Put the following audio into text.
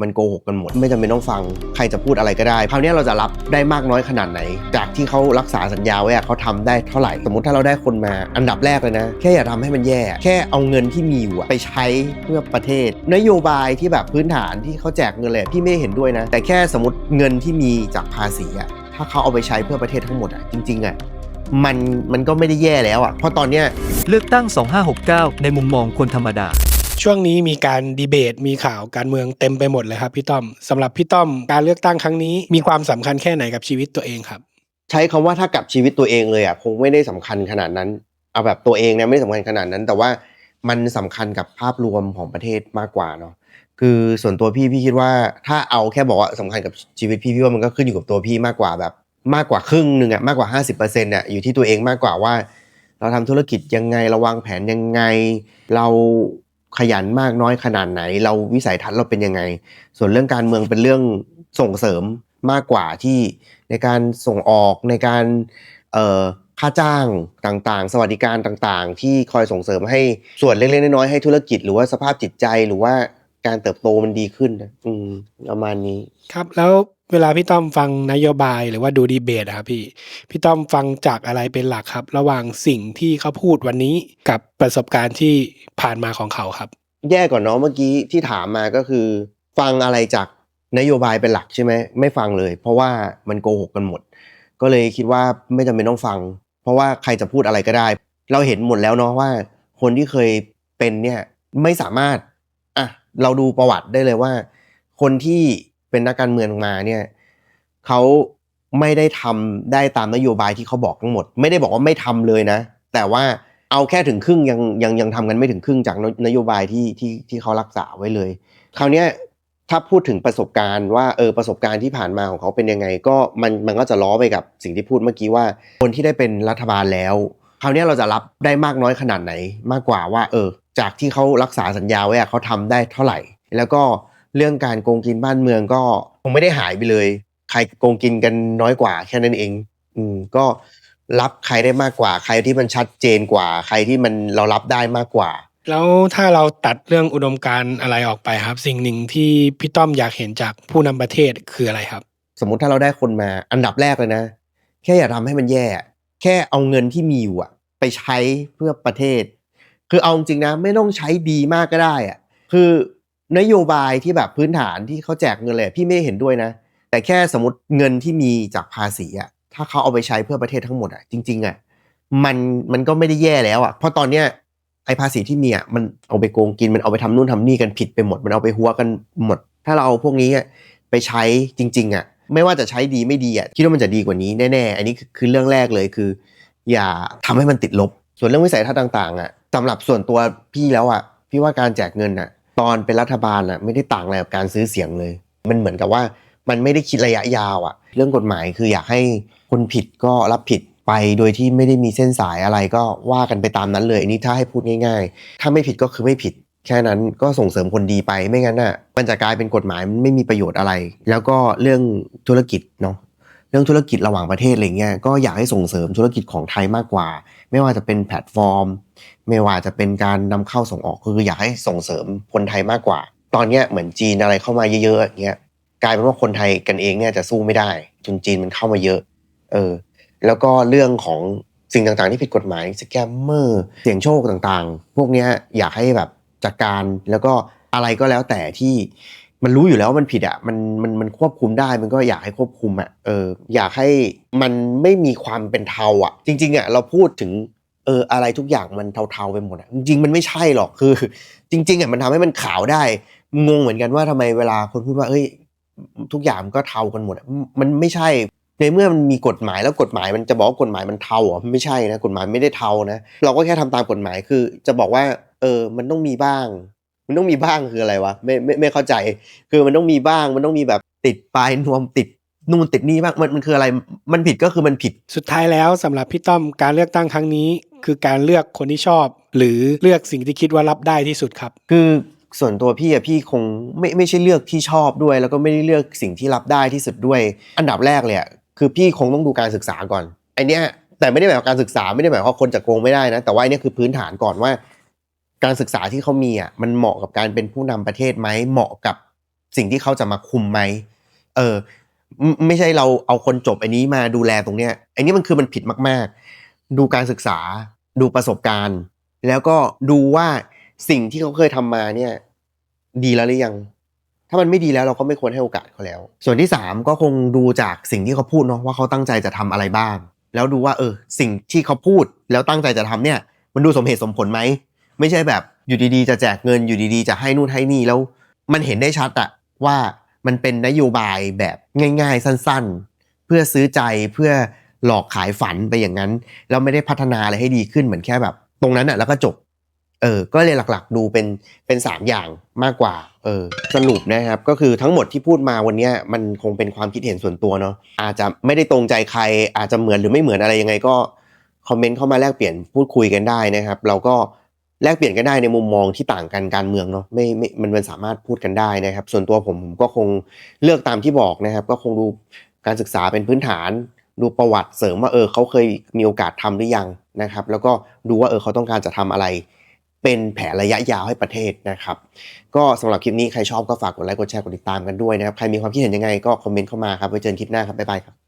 มันโกหกกันหมด ไม่จำเป็นต้องฟังใครจะพูดอะไรก็ได้คราวนี้เราจะรับได้มากน้อยขนาดไหน จากที่เขารักษาสัญญาไว้อะเขาทำได้เท่าไหร่ สมมติถ้าเราได้คนมาอันดับแรกเลยนะ แค่อย่าทำให้มันแย่ แค่เอาเงินที่มีอยู่อะไปใช้เพื่อประเทศ นโยบายที่แบบพื้นฐานที่เขาแจกเงินเลยพี่ไม่เห็นด้วยนะ แต่แค่สมมติเงินที่มีจากภาษีอะถ้าเขาเอาไปใช้เพื่อประเทศทั้งหมดอะจริงๆอะมันมันก็ไม่ได้แย่แล้วอะเพราะตอนเนี้ยเลือกตั้ง 2569 ในมุมมองคนธรรมดา ช่วงนี้มีการดีเบต มีข่าวการเมืองเต็มไปหมดเลยครับพี่ต้อมสำหรับพี่ต้อมการเลือกตั้งครั้งนี้มีความสำคัญแค่ไหนกับชีวิตตัวเองครับ ใช้คำว่าถ้ากับชีวิตตัวเองเลยอะคงไม่ได้สำคัญขนาดนั้น เอาแบบตัวเองเนี่ยไม่ได้สำคัญขนาดนั้น แต่ว่ามันสำคัญกับภาพรวมของประเทศมากกว่าเนาะคือส่วนตัวพี่พี่คิดว่าถ้าเอาแค่บอกว่าสำคัญกับชีวิตพี่พี่ว่ามันก็ขึ้นอยู่กับตัวพี่มากกว่าแบบมากกว่าครึ่งหนึ่งอะมากกว่า 50%อะอยู่ที่ตัวเองมากกว่าว่า เราทำธุรกิจยังไงเราวางแผนยังไง เรา ขยันมากน้อยขนาดไหน เราวิสัยทัศน์เราเป็นยังไง ส่วนเรื่องการเมืองเป็นเรื่องส่งเสริมมากกว่าที่ในการส่งออกในการค่าจ้างต่างๆ สวัสดิการต่างๆ ที่คอยส่งเสริมให้ส่วนเล็กๆน้อยๆให้ธุรกิจ หรือว่าสภาพจิตใจหรือว่า การเติบโตมันดีขึ้นนะอืมประมาณนี้ ครับ แล้วเวลาพี่ต้อมฟังนโยบายหรือว่าดูดีเบตอะครับพี่พี่ต้อมฟังจากอะไรเป็นหลักครับ ระหว่างสิ่งที่เขาพูดวันนี้กับประสบการณ์ที่ผ่านมาของเขาครับ แย่ก่อนเนาะเมื่อกี้ที่ถามมาก็คือ ฟังอะไรจากนโยบายเป็นหลักใช่ไหมไม่ฟังเลย เพราะว่ามันโกหกกันหมด ก็เลยคิดว่าไม่จำเป็นต้องฟัง เพราะว่าใครจะพูดอะไรก็ได้ เราเห็นหมดแล้วเนาะว่า คนที่เคยเป็นเนี่ยไม่สามารถอะ เราดูประวัติได้เลยว่า คนที่เป็นนักการเมืองมาเนี่ยเขาไม่ได้ทำได้ตามนโยบายที่เขาบอกทั้งหมด ไม่ได้บอกว่าไม่ทำเลยนะ แต่ว่าเอาแค่ถึงครึ่งยังยังยังทำกันไม่ถึงครึ่งจากนนโยบายที่ที่ที่เขารักษาไว้เลย คราวนี้ถ้าพูดถึงประสบการณ์ว่าเออประสบการณ์ที่ผ่านมาของเขาเป็นยังไง ก็มันมันก็จะล้อไปกับสิ่งที่พูดเมื่อกี้ว่า คนที่ได้เป็นรัฐบาลแล้ว คราวเนี้ยเราจะรับได้มากน้อยขนาดไหนมากกว่าว่า เออ จากที่เขารักษาสัญญาไว้อะเขาทำได้เท่าไหร่ แล้วก็เรื่องการโกงกินบ้านเมืองก็คงไม่ได้หายไปเลย ใครโกงกินกันน้อยกว่าแค่นั้นเอง อืมก็รับใครได้มากกว่า ใครที่มันชัดเจนกว่า ใครที่มันเรารับได้มากกว่า แล้วถ้าเราตัดเรื่องอุดมการณ์อะไรออกไปครับ สิ่งหนึ่งที่พี่ต้อมอยากเห็นจากผู้นำประเทศคืออะไรครับ สมมุติถ้าเราได้คนมาอันดับแรกเลยนะ แค่อย่าทำให้มันแย่ แค่เอาเงินที่มีอยู่อะไปใช้เพื่อประเทศ คือเอาจริงนะไม่ต้องใช้ดีมากก็ได้อะคือนโยบายที่แบบพื้นฐานที่เขาแจกเงินเลยพี่ไม่เห็นด้วยนะ แต่แค่สมมติเงินที่มีจากภาษีอะถ้าเขาเอาไปใช้เพื่อประเทศทั้งหมดอะจริงๆอะมันมันก็ไม่ได้แย่แล้วอะเพราะตอนเนี้ยไอ้ภาษีที่มีอะมันเอาไปโกงกินมันเอาไปทำนู่นทำนี่กันผิดไปหมด มันเอาไปหัวกันหมด ถ้าเราเอาพวกนี้อะไปใช้จริง ๆอะ ไม่ว่าจะใช้ดีไม่ดีอะคิดว่ามันจะดีกว่านี้แน่ๆ อันนี้คือเรื่องแรกเลยคือ อย่าทำให้มันติดลบ ส่วนเรื่องวิสัยทัศน์ต่างๆอะสำหรับส่วนตัวพี่แล้วอะพี่ว่าการแจกเงินอะตอนเป็นรัฐบาลอะไม่ได้ต่างอะไรกับการซื้อเสียงเลย มันเหมือนกับว่ามันไม่ได้คิดระยะยาวอะเรื่องกฎหมายคืออยากให้คนผิดก็รับผิดไปโดยที่ไม่ได้มีเส้นสายอะไรก็ว่ากันไปตามนั้นเลยอันนี้ถ้าให้พูดง่าย ๆ ถ้าไม่ผิดก็คือไม่ผิด แค่นั้นก็ส่งเสริมคนดีไปไม่งั้นน่ะมันจะกลายเป็นกฎหมายมันไม่มีประโยชน์อะไร แล้วก็เรื่องธุรกิจเนาะเรื่องธุรกิจระหว่างประเทศอะไรเงี้ยก็อยากให้ส่งเสริมธุรกิจของไทยมากกว่า ไม่ว่าจะเป็นแพลตฟอร์ม ไม่ว่าจะเป็นการนำเข้าส่งออกคืออยากให้ส่งเสริมคนไทยมากกว่า ตอนเนี้ยเหมือนจีนอะไรเข้ามาเยอะๆอย่างเงี้ยกลายเป็นว่าคนไทยกันเองเนี่ยจะสู้ไม่ได้จนจีนมันเข้ามาเยอะ เออ แล้วก็เรื่องของสิ่งต่างๆที่ผิดกฎหมายสแกมเมอร์เสี่ยงโชคต่างๆ พวกเนี้ยอยากให้แบบ จัดการแล้วก็อะไรก็แล้วแต่ที่มันรู้อยู่แล้วว่ามันผิดอะมันมันมันควบคุมได้มันก็อยากให้ควบคุมอะเอออยากให้มันไม่มีความเป็นเทาอะ จริง ๆอะเราพูดถึงเอออะไรทุกอย่างมันเทาๆไปหมดอะจริงๆมันไม่ใช่หรอกคือ จริง ๆอะมันทำให้มันขาวได้งงเหมือนกันว่าทำไมเวลาคนพูดว่าเอ้ยทุกอย่างมันก็เทากันหมดมันไม่ใช่ในเมื่อมันมีกฎหมายแล้วกฎหมายมันจะบอกกฎหมายมันเทาเหรอมันไม่ใช่นะกฎหมายไม่ได้เทานะเราก็แค่ทำตามกฎหมายคือ จะบอกว่า เออ มันต้องมีบ้าง มันต้องมีบ้างคืออะไรวะไม่ไม่ไม่เข้าใจ คือมันต้องมีบ้าง มันต้องมีแบบติดปลายนวมติดนู่นติดนี่บ้างมันมันคืออะไร มันผิดก็คือมันผิด สุดท้ายแล้วสำหรับพี่ต้อมการเลือกตั้งครั้งนี้ คือการเลือกคนที่ชอบ หรือเลือกสิ่งที่คิดว่ารับได้ที่สุดครับ คือส่วนตัวพี่อะพี่คงไม่ไม่ใช่เลือกที่ชอบด้วย แล้วก็ไม่ได้เลือกสิ่งที่รับได้ที่สุดด้วย อันดับแรกเลยอะคือพี่คงต้องดูการศึกษาก่อนไอเนี้ยแต่ไม่ได้หมายความการศึกษาไม่ได้หมายความว่าคนจะโกงไม่ได้นะแต่ว่าไอเนี้ยคือพื้นฐานก่อนว่า การศึกษาที่เขามีอะมันเหมาะกับการเป็นผู้นำประเทศไหมเหมาะกับสิ่งที่เขาจะมาคุมไหมเออไม่ใช่เราเอาคนจบอันนี้มาดูแลตรงเนี้ยอันนี้มันคือมันผิดมากๆ ดูการศึกษา ดูประสบการณ์ แล้วก็ดูว่าสิ่งที่เขาเคยทำมาเนี่ย ดีแล้วหรือยัง ถ้ามันไม่ดีแล้วเราก็ไม่ควรให้โอกาสเขาแล้ว ส่วนที่สามก็คงดูจากสิ่งที่เขาพูดเนาะว่าเขาตั้งใจจะทำอะไรบ้าง แล้วดูว่าเออ สิ่งที่เขาพูดแล้วตั้งใจจะทำเนี่ย มันดูสมเหตุสมผลไหม ไม่ใช่แบบอยู่ดีๆ จะแจกเงินอยู่ดีๆ จะให้นู่นให้นี่แล้ว มันเห็นได้ชัดอะว่ามันเป็นนโยบายแบบง่าย ๆ สั้นๆ เพื่อซื้อใจเพื่อหลอกขายฝันไปอย่างนั้นแล้วไม่ได้พัฒนาอะไรให้ดีขึ้นเหมือนแค่แบบ ตรงนั้นอะแล้วก็จบเออ ก็เลยหลักๆ ดูเป็นเป็นสามอย่างมากกว่า เออ สรุปนะครับ ก็คือทั้งหมดที่พูดมาวันนี้มันคงเป็นความคิดเห็นส่วนตัวเนาะ อาจจะไม่ได้ตรงใจใคร อาจจะเหมือนหรือไม่เหมือนอะไรยังไงก็ คอมเมนต์เข้ามาแลกเปลี่ยนพูดคุยกันได้นะครับ เราก็ แลกเปลี่ยนกันได้ในมุมมองที่ต่างกันการเมืองเนาะไม่ไม่มันมันสามารถพูดกันได้นะครับ ส่วนตัวผมผมก็คงเลือกตามที่บอกนะครับ ก็คงดูการศึกษาเป็นพื้นฐาน ดูประวัติเสริมว่าเออเขาเคยมีโอกาสทำหรือยังนะครับ แล้วก็ดูว่าเออเขาต้องการจะทำอะไร เป็นแผนระยะยาวให้ประเทศนะครับ ก็สำหรับคลิปนี้ใครชอบก็ฝากกดไลค์กดแชร์กดติดตามกันด้วยนะครับใครมีความคิดเห็นยังไงก็คอมเมนต์เข้ามาครับไว้เจอกันคลิปหน้าครับบ๊ายบายครับ